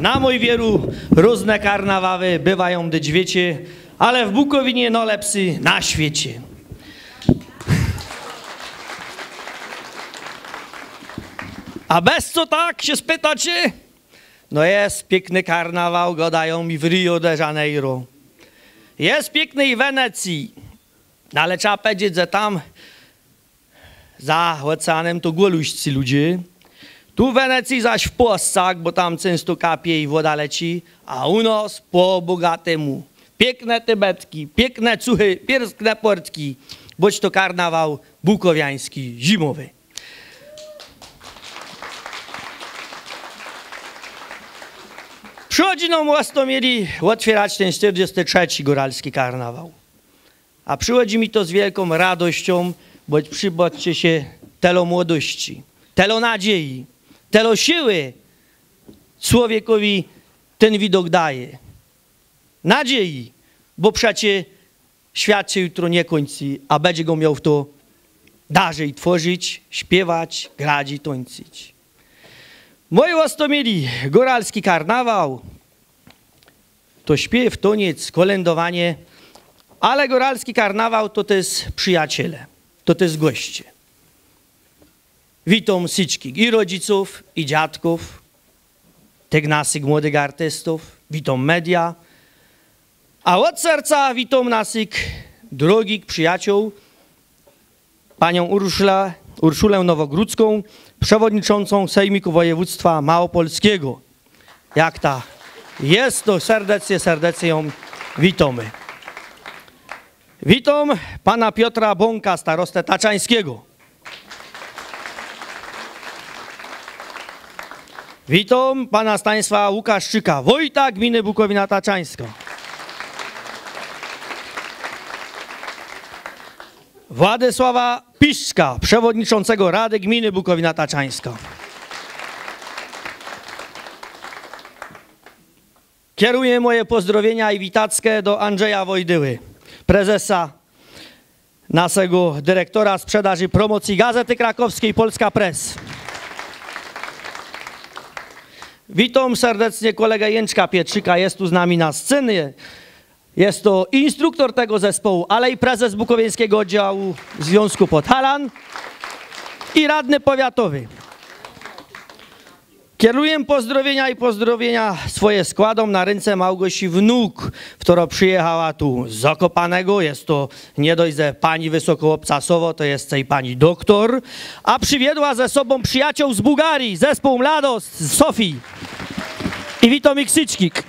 na mój wieru różne karnawały bywają gdy wiecie, ale w Bukowinie no lepsy na świecie. A bez co tak się spytacie? No jest piękny karnawał, gadają mi w Rio de Janeiro. Jest piękny i w Wenecji, no ale trzeba powiedzieć, że tam za oceanem to goluścy ludzie. Tu w Wenecji zaś w Polsce, bo tam często kapie i woda leci, a u nas po bogatemu. Piękne tybetki, piękne cuchy, piękne portki, boć to karnawał bukowiański, zimowy. Przychodzi nam mieli otwierać ten 43 góralski karnawał. A przychodzi mi to z wielką radością, bo przybądźcie się telo młodości, telo nadziei, telo siły człowiekowi ten widok daje. Nadziei, bo przecie świat się jutro nie kończy, a będzie go miał w to dalej tworzyć, śpiewać, grać i tańczyć. Moi mieli góralski karnawał, to śpiew, toniec, kolędowanie, ale góralski karnawał to też przyjaciele, to też goście. Witam wszystkich, i rodziców, i dziadków, tych naszych młodych artystów, witam media, a od serca witam naszych drogich przyjaciół, panią Urszulę, Urszulę Nowogródzką, przewodniczącą Sejmiku Województwa Małopolskiego. Jak ta jest, to serdecznie, serdecznie ją witamy. Witam pana Piotra Bąka, starostę Taczańskiego. Witam pana Stanisława Łukaszczyka, wojta gminy Bukowina Taczańska. Władysława Piszka, przewodniczącego Rady Gminy Bukowina Taczańska. Kieruję moje pozdrowienia i witackie do Andrzeja Wojdyły, prezesa naszego dyrektora sprzedaży promocji Gazety Krakowskiej Polska Press. Witam serdecznie kolegę Jęczka Pietrzyka, jest tu z nami na scenie. Jest to instruktor tego zespołu, ale i prezes Bukowieńskiego Oddziału Związku Podhalan i radny powiatowy. Kieruję pozdrowienia i pozdrowienia swoje składą na ręce Małgosi Wnuk, która przyjechała tu z Zakopanego. Jest to nie dość, że pani Wysokoobcasowo, to jest tej pani doktor, a przywiedła ze sobą przyjaciół z Bułgarii, zespół Mlados z Sofii i Wito Iksyczkik.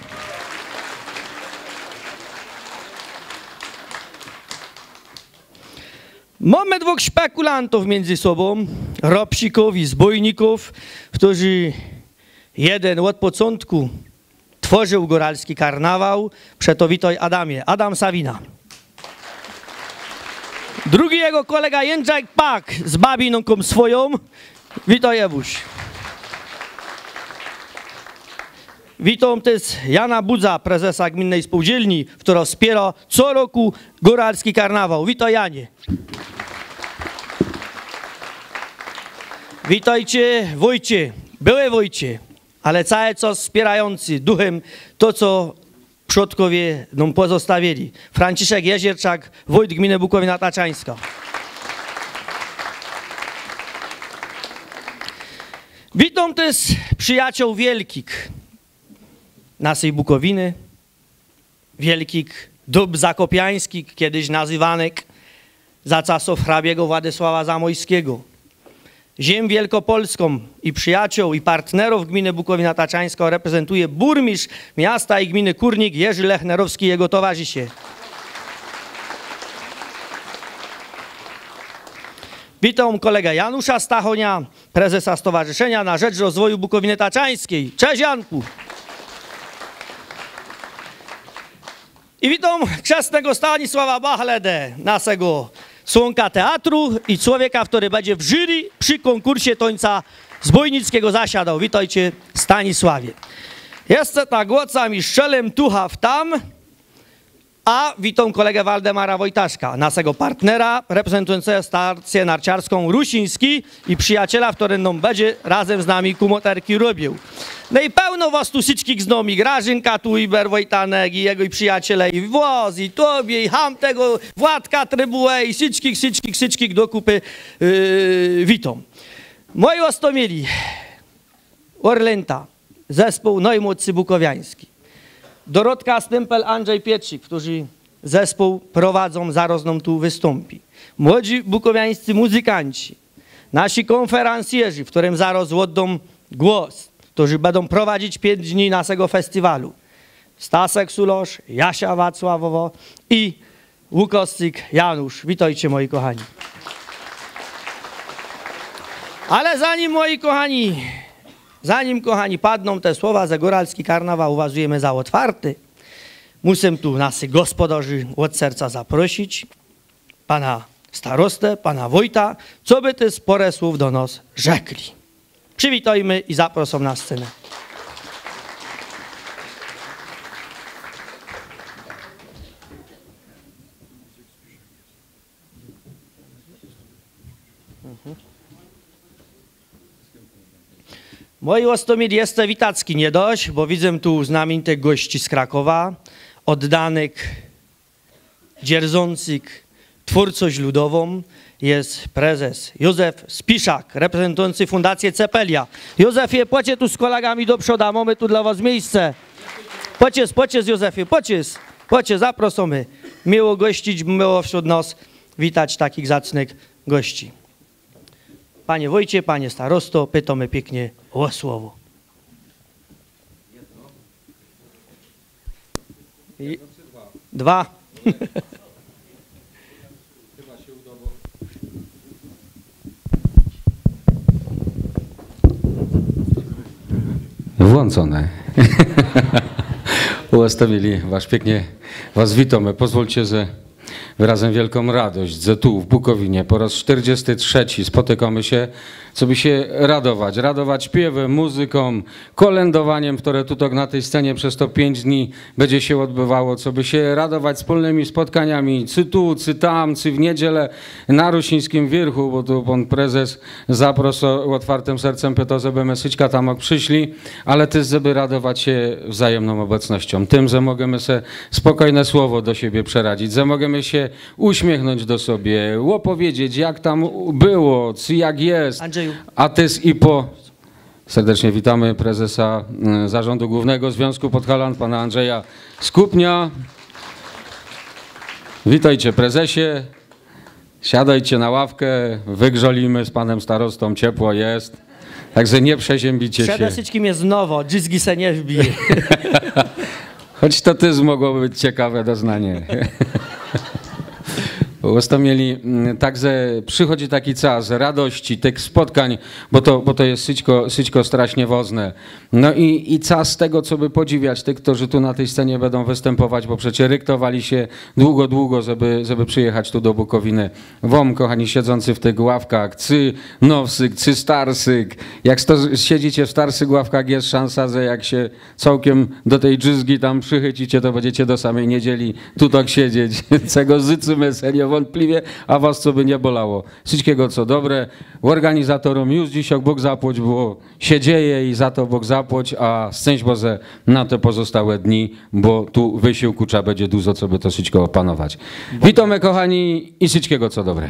Mamy dwóch spekulantów między sobą, ropsików i zbójników, którzy jeden od początku tworzył góralski karnawał, przetowitoj Adamie, Adam Sawina. Drugi jego kolega Jędrzej Pak z babinką swoją, witaj Ewuś. Witam też Jana Budza, prezesa Gminnej Spółdzielni, która wspiera co roku góralski karnawał. Witaj Janie. Witajcie wójcie, były wójcie, ale cały czas wspierający duchem to, co przodkowie nam pozostawili. Franciszek Jezierczak, wójt gminy Bukowina Taczańska. Witam też przyjaciół wielkich naszej Bukowiny, wielkich dób zakopiańskich, kiedyś nazywanek za czasów hrabiego Władysława Zamojskiego ziem wielkopolską i przyjaciół i partnerów gminy Bukowina Taczańska reprezentuje burmistrz miasta i gminy Kurnik Jerzy Lechnerowski i jego towarzysze. Witam kolegę Janusza Stachonia, prezesa Stowarzyszenia na Rzecz Rozwoju Bukowiny Taczańskiej. Cześć Janku! I witam chrzestnego Stanisława Bachledę, naszego członka teatru i człowieka, który będzie w jury przy konkursie tońca zbójnickiego zasiadał. Witajcie Stanisławie. Jeszcze ta głoca mi szczelem tucha w tam, A witam kolegę Waldemara Wojtaszka, naszego partnera reprezentującego stację narciarską Rusiński i przyjaciela, który nam będzie razem z nami kumoterki robił. No i pełno was tu syczkich z nami, Grażynka tu, Iber Wojtanek i jego i przyjaciele, i Włoz, i Tobie, i Ham tego, Władka Trybułę, i syczkich, syczkich, syczkich do kupy yy, witam. Moi ostomieli, Orlęta, zespół najmłodszy bukowiański. Dorotka Stempel, Andrzej Pietrzyk, którzy zespół prowadzą, zaraz nam tu wystąpi. Młodzi bukowiańscy muzykanci, nasi konferencjerzy, w którym zaraz oddą głos, którzy będą prowadzić pięć dni naszego festiwalu. Stasek Sulosz, Jasia Wacławowo i Łukoscyk Janusz. Witajcie moi kochani. Ale zanim moi kochani Zanim, kochani, padną te słowa, że góralski karnawał uważujemy za otwarty, muszę tu naszych gospodarzy od serca zaprosić, pana starostę, pana wójta, co by te spore słów do nas rzekli. Przywitajmy i zaproszą na scenę. Moi ostomil jeszcze witacki nie dość, bo widzę tu znamienitych gości z Krakowa, oddanych, dzierżących twórczość ludową. Jest prezes Józef Spiszak, reprezentujący Fundację Cepelia. Józefie, płacie tu z kolegami do przodu, mamy tu dla was miejsce. Pociec, pociec Józefie, pociec, pociec, zaprosimy. Miło gościć, miło wśród nas witać takich zacnych gości. Panie wójcie, panie starosto, pytamy pięknie o słowo. I- Dwa. Włączone. Ułastawili Was pięknie. Was witamy. Pozwólcie, że wyrazem wielką radość, że tu w Bukowinie po raz 43 spotykamy się, co by się radować. Radować śpiewem, muzyką, kolędowaniem, które tutaj na tej scenie. Przez to pięć dni będzie się odbywało, co by się radować wspólnymi spotkaniami, czy tu, czy tam, czy w niedzielę na Rusińskim Wierchu, bo tu pan prezes zaprosił otwartym sercem, pytał, żeby my syćka tam przyszli, ale też, żeby radować się wzajemną obecnością, tym, że możemy sobie spokojne słowo do siebie przeradzić, że możemy się uśmiechnąć do sobie, opowiedzieć, jak tam było, jak jest, Andrzeju. a też i po... Serdecznie witamy prezesa mm, Zarządu Głównego Związku Podhalan, pana Andrzeja Skupnia. Witajcie prezesie. Siadajcie na ławkę, wygrzolimy z panem starostą, ciepło jest. Także nie przeziębicie się. Przedesyczkim jest nowo, dżizgi se nie wbije. Choć to też mogłoby być ciekawe doznanie. Mieli, także przychodzi taki czas radości, tych spotkań, bo to, bo to jest syćko, syćko strasznie wozne. No i, i czas tego, co by podziwiać tych, którzy tu na tej scenie będą występować, bo przecież ryktowali się długo, długo, żeby, żeby przyjechać tu do Bukowiny. Wom, kochani, siedzący w tych ławkach, cy nowsyk, cy starsyk. Jak sto, siedzicie w starszych ławkach, jest szansa, że jak się całkiem do tej dżyzgi tam przychycicie, to będziecie do samej niedzieli tu tak siedzieć. Czego życzymy se niewątpliwie, a was co by nie bolało. Wszystkiego co dobre. Organizatorom już dziś Bóg zapłać, bo się dzieje i za to Bóg zapłać, a szczęść Boże na te pozostałe dni, bo tu wysiłku trzeba będzie dużo, co by to wszystko opanować. Witamy kochani i wszystkiego co dobre.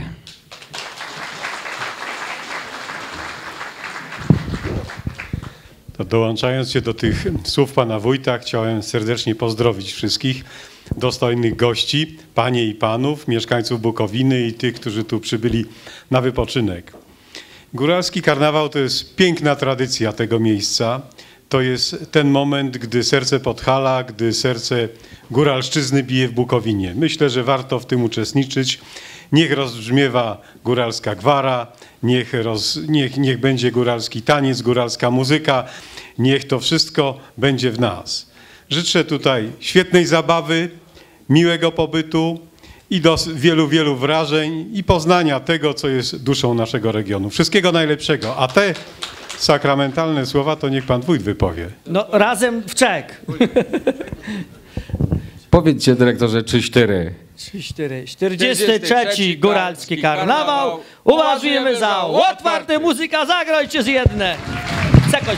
Dołączając się do tych słów pana wójta, chciałem serdecznie pozdrowić wszystkich dostojnych gości, panie i panów, mieszkańców Bukowiny i tych, którzy tu przybyli na wypoczynek. Góralski karnawał to jest piękna tradycja tego miejsca. To jest ten moment, gdy serce Podhala, gdy serce góralszczyzny bije w Bukowinie. Myślę, że warto w tym uczestniczyć. Niech rozbrzmiewa góralska gwara, niech, roz, niech, niech będzie góralski taniec, góralska muzyka, niech to wszystko będzie w nas. Życzę tutaj świetnej zabawy, miłego pobytu i do wielu, wielu wrażeń i poznania tego, co jest duszą naszego regionu. Wszystkiego najlepszego. A te sakramentalne słowa to niech pan wójt wypowie. No razem w czek. powiedzcie dyrektorze trzy cztery. 3, 4. 43. Góralski Karnawał. Uważujemy za otwarty muzyka. Zagrajcie z jedne. Cekoś.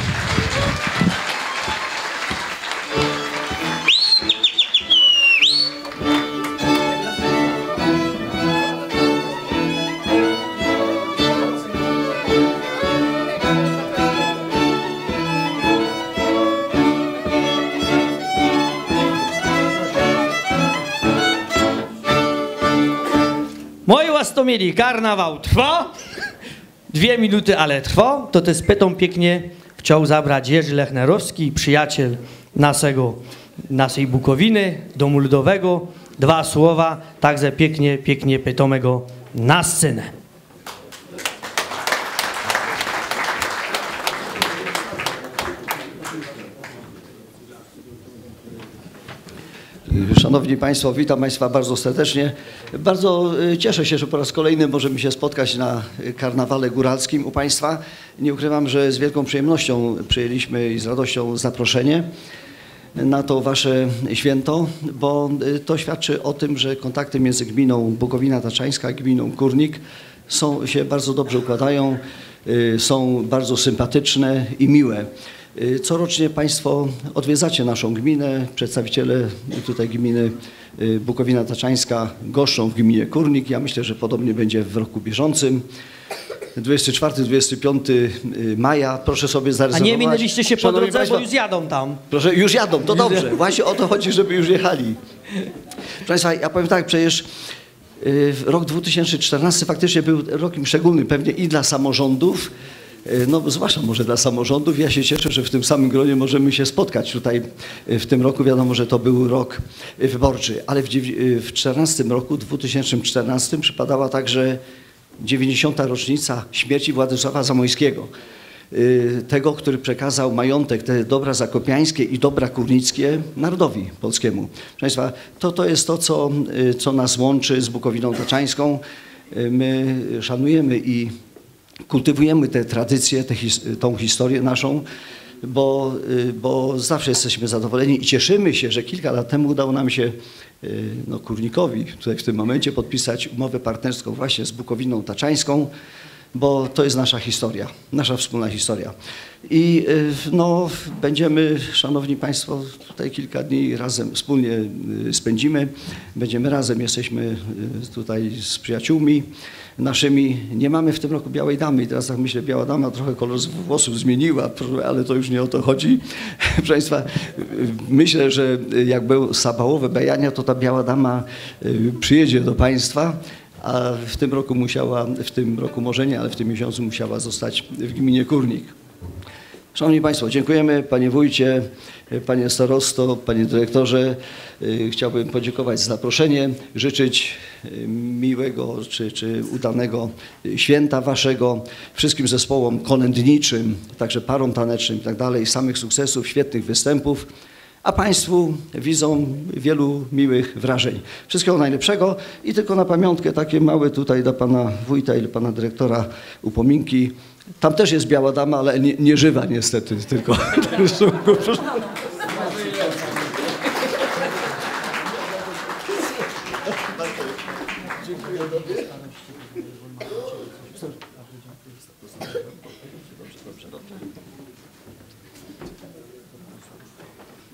Łastomieli, karnawał trwa. Dwie minuty, ale trwa. To te spytą pięknie chciał zabrać Jerzy Lechnerowski, przyjaciel naszego, naszej Bukowiny, domu ludowego. Dwa słowa, także pięknie, pięknie pytomego na scenę. Szanowni Państwo, witam Państwa bardzo serdecznie. Bardzo y, cieszę się, że po raz kolejny możemy się spotkać na karnawale góralskim u Państwa. Nie ukrywam, że z wielką przyjemnością przyjęliśmy i z radością zaproszenie na to Wasze święto, bo y, to świadczy o tym, że kontakty między gminą Bukowina Taczańska a gminą Górnik są, się bardzo dobrze układają, y, są bardzo sympatyczne i miłe. Y, Corocznie Państwo odwiedzacie naszą gminę, przedstawiciele tutaj gminy y, Bukowina Taczańska goszczą w gminie Kurnik. Ja myślę, że podobnie będzie w roku bieżącym. 24-25 maja, proszę sobie A zarezerwować. nie minęliście się po drodze, bo już jadą tam. Proszę, już jadą, to dobrze. Właśnie o to chodzi, żeby już jechali. Proszę Państwa, ja powiem tak, przecież y, rok 2014 faktycznie był rokiem szczególnym, pewnie i dla samorządów, y, no zwłaszcza może dla samorządów. Ja się cieszę, że w tym samym gronie możemy się spotkać tutaj y, w tym roku. Wiadomo, że to był rok y, wyborczy, ale w 2014 roku, 2014 przypadała także 90. rocznica śmierci Władysława Zamojskiego y, tego, który przekazał majątek, te dobra zakopiańskie i dobra kurnickie narodowi polskiemu. Proszę Państwa, to, to jest to, co, co nas łączy z Bukowiną Taczańską. My szanujemy i kultywujemy te tradycje, tę his, tą historię naszą, bo, y, bo zawsze jesteśmy zadowoleni i cieszymy się, że kilka lat temu udało nam się y, no, Kurnikowi tutaj w tym momencie podpisać umowę partnerską właśnie z Bukowiną Taczańską, bo to jest nasza historia, nasza wspólna historia. I y, no, będziemy, Szanowni Państwo, tutaj kilka dni razem wspólnie y, spędzimy. Będziemy razem, jesteśmy y, tutaj z przyjaciółmi naszymi. Nie mamy w tym roku białej damy i teraz tak myślę, biała dama trochę kolor włosów zmieniła, ale to już nie o to chodzi. Proszę Państwa, myślę, że jak był Sabałowe Bejania, to ta biała dama przyjedzie do Państwa a w tym roku musiała, w tym roku może nie, ale w tym miesiącu musiała zostać w gminie Kurnik. Szanowni Państwo, dziękujemy Panie Wójcie, Panie Starosto, Panie Dyrektorze. Y, Chciałbym podziękować za zaproszenie, życzyć y, miłego czy, czy udanego święta Waszego, wszystkim zespołom kolędniczym, także parom tanecznym i tak dalej, samych sukcesów, świetnych występów a Państwu widzą wielu miłych wrażeń. Wszystkiego najlepszego i tylko na pamiątkę takie małe tutaj dla Pana Wójta i Pana Dyrektora upominki. Tam też jest biała dama, ale nie, nie żywa niestety, tylko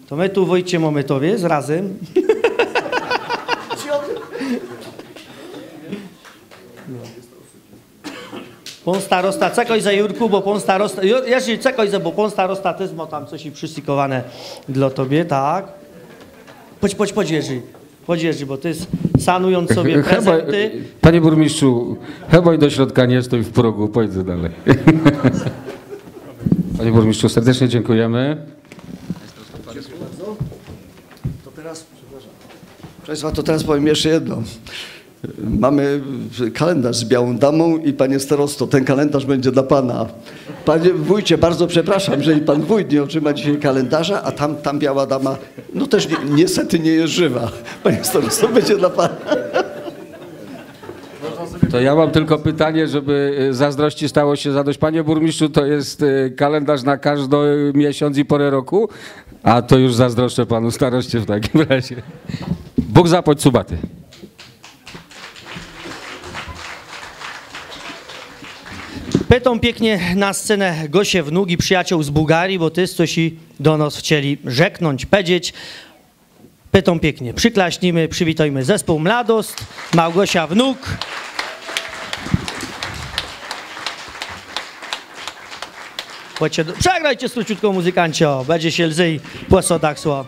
To my tu Wojcie mamy to, wiesz, razem. Pon starosta, czekaj za Jurku, bo pon starosta, Jerzy, czekaj za, bo pon starosta też ma tam coś i przysykowane dla tobie, tak? Chodź, chodź, chodź Jerzy, chodź Jerzy, bo ty sanując sobie prezenty. Panie burmistrzu, chyba do środka nie stój w progu, pójdę dalej. Panie burmistrzu, serdecznie dziękujemy. To teraz, przepraszam. Proszę Państwa, to teraz powiem jeszcze jedno. Mamy kalendarz z białą damą i panie starosto, ten kalendarz będzie dla pana. Panie wójcie, bardzo przepraszam, jeżeli pan wójt nie otrzyma dzisiaj kalendarza, a tam, tam biała dama, no też ni niestety nie jest żywa. Panie starosto, będzie dla pana. To ja mam tylko pytanie, żeby y, zazdrości stało się zadość. Panie burmistrzu, to jest y, kalendarz na każdy miesiąc i porę roku? A to już zazdroszczę panu staroście w takim razie. Bóg zapłać subaty. Pytam pięknie na scenę Gosie Wnugi, przyjaciół z Bułgarii, bo ty coś i do nas chcieli rzeknąć, powiedzieć. Pytam pięknie, przyklaśnijmy, przywitajmy zespół Mladost, Małgosia Wnuk. Przegrajcie króciutko muzykancie, o, będzie się lzyj po sodach sło.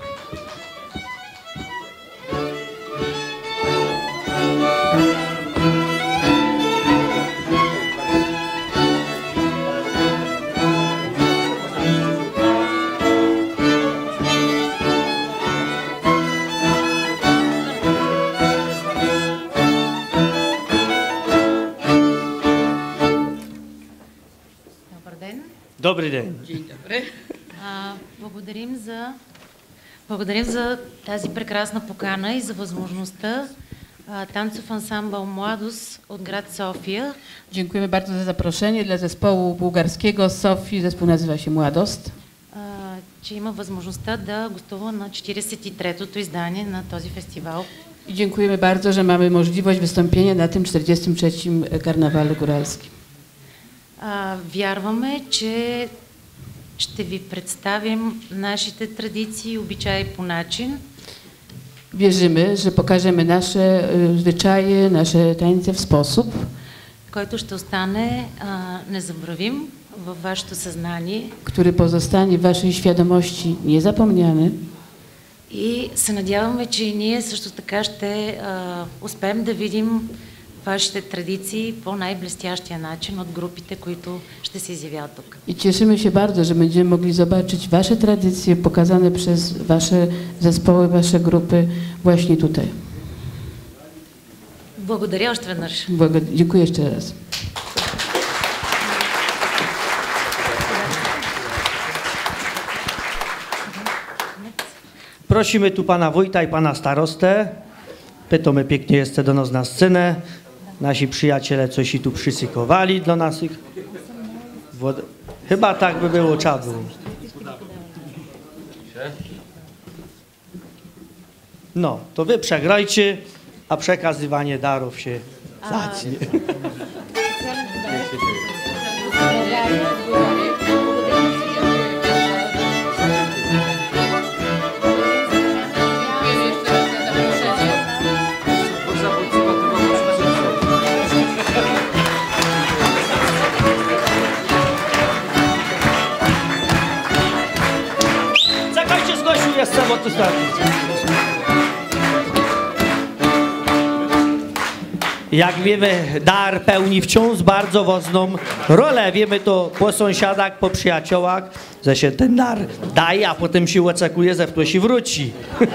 ден. Dobry dzień. А, благодарим за благодарим за тази прекрасна покана и за възможността а, танцов ансамбъл Младост от град София Dziękujemy bardzo za zaproszenie dla zespołu bułgarskiego z Sofii. Zespół nazywa się Mładost. а, че има възможността да гостува на 43-тото издание на този фестивал. I dziękujemy bardzo, że mamy możliwość wystąpienia na tym 43. karnawalu góralskim. А, вярваме, че ще ви представим нашите традиции и обичаи по начин, Wierzymy, że pokażemy nasze zwyczaje, nasze tańce w sposób, който ще остане а, незабравим във вашето съзнание. Który pozostanie w waszej świadomości niezapomniany. И се надяваме, че и ние също така ще а, успеем да видим вашите традиции по най-блестящия начин от групите, които ще се изявят тук. I cieszymy się bardzo, że będziemy mogli zobaczyć wasze tradycje pokazane przez wasze zespoły, wasze grupy właśnie tutaj. Благодаря още веднъж. Błaga- Dziękuję jeszcze raz. Prosimy tu pana wójta i pana starostę. Pytamy pięknie jeszcze do nas na scenę. Nasi przyjaciele coś i tu przysykowali dla nas. Wod- Chyba tak by było czadu. No, to wy przegrajcie, a przekazywanie darów się zacznie. Stoi. Jak wiemy, dar pełni wciąż bardzo ważną rolę. Wiemy to po sąsiadach, po przyjaciołach, że się ten dar daje, a potem się oczekuje, że ktoś i wróci.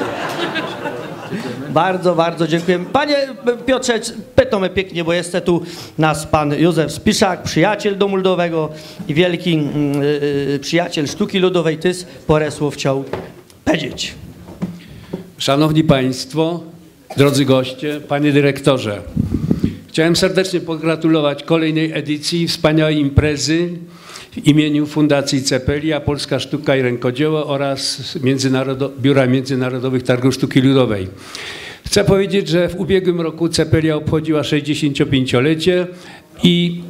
Bardzo, bardzo dziękuję. Panie Piotrze, pytamy pięknie, bo jest tu nas pan Józef Spiszak, przyjaciel domu ludowego i wielki mm, y, przyjaciel sztuki ludowej Tys, Poresłów chciał powiedzieć. Szanowni Państwo, drodzy goście, Panie Dyrektorze. Chciałem serdecznie pogratulować kolejnej edycji wspaniałej imprezy w imieniu Fundacji Cepelia, Polska Sztuka i Rękodzieło oraz Międzynarodo Biura Międzynarodowych Targów Sztuki Ludowej. Chcę powiedzieć, że w ubiegłym roku Cepelia obchodziła 65-lecie i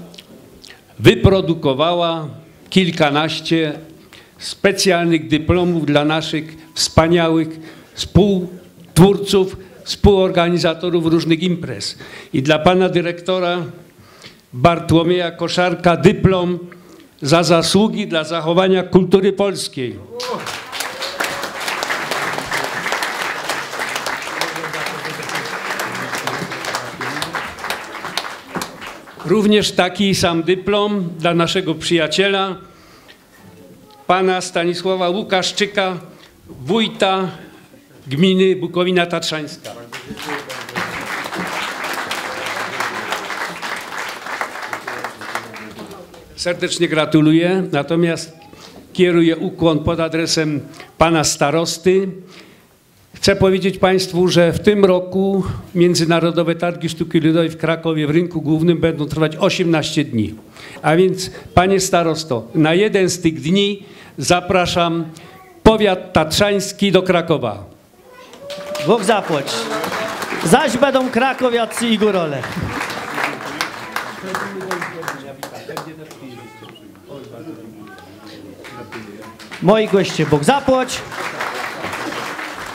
wyprodukowała kilkanaście specjalnych dyplomów dla naszych wspaniałych współtwórców, współorganizatorów różnych imprez. I dla pana dyrektora Bartłomieja Koszarka dyplom za zasługi dla zachowania kultury polskiej. Również taki sam dyplom dla naszego przyjaciela, pana Stanisława Łukaszczyka, wójta gminy Bukowina Tatrzańska. Serdecznie gratuluję, natomiast kieruję ukłon pod adresem pana starosty. Chcę powiedzieć Państwu, że w tym roku Międzynarodowe Targi Sztuki Ludowej w Krakowie w rynku głównym będą trwać 18 dni. A więc, Panie Starosto, na jeden z tych dni zapraszam powiat tatrzański do Krakowa. Bóg zapłać. Zaś będą krakowiacy i górole. Moi goście, Bóg zapłać.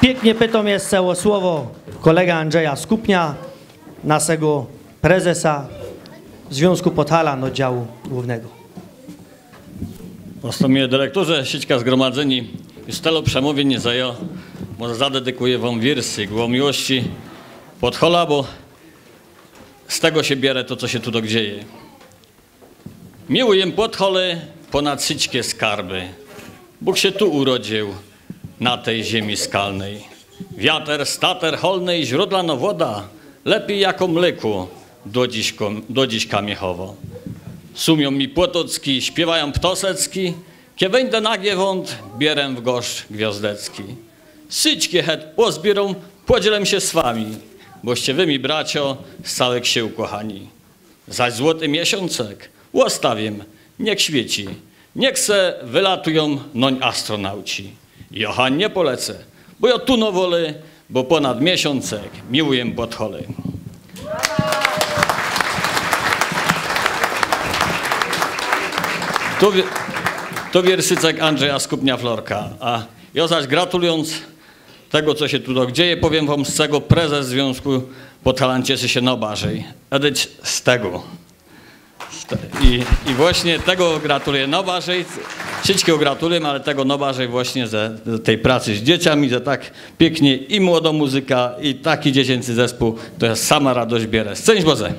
Pięknie pytam jest całe słowo kolega Andrzeja Skupnia, naszego prezesa Związku Podhalan oddziału głównego. Postomie dyrektorze, sićka zgromadzeni, już tyle przemówień nie zajął. Może zadedykuję wam wiersy, głą miłości Podhola, bo z tego się bierze to, co się tu dzieje. Miłuję Podhole ponad syćkie skarby. Bóg się tu urodził, na tej ziemi skalnej. Wiater, stater, holnej, źródlano woda, lepiej jako mleku, do dziś, kom- do dziś kamiechowo. Sumią mi płotocki, śpiewają ptosecki, kie wejdę na giewąt, bierę w goszcz gwiazdecki. Syćkie het pozbierą, podzielę się z wami, boście wy mi bracio z całych sił kochani. Zaś złoty miesiącek łostawię, niech świeci, niech se wylatują noń astronauci. Johan nie polecę, bo ja tu no wolę, bo ponad miesiącek miłuję podchole. To, to wierszycek Andrzeja Skupnia-Florka. A ja zaś gratulując tego, co się tu dzieje, powiem wam z czego prezes Związku Podhalan cieszy się najbardziej. Edyć z tego. I, I właśnie tego gratuluję najbardziej. Wszystkiego gratuluję, ale tego najbardziej właśnie ze, ze tej pracy z dzieciami, że tak pięknie i młoda muzyka, i taki dziecięcy zespół, to jest sama radość bierę. Szczęść Boże!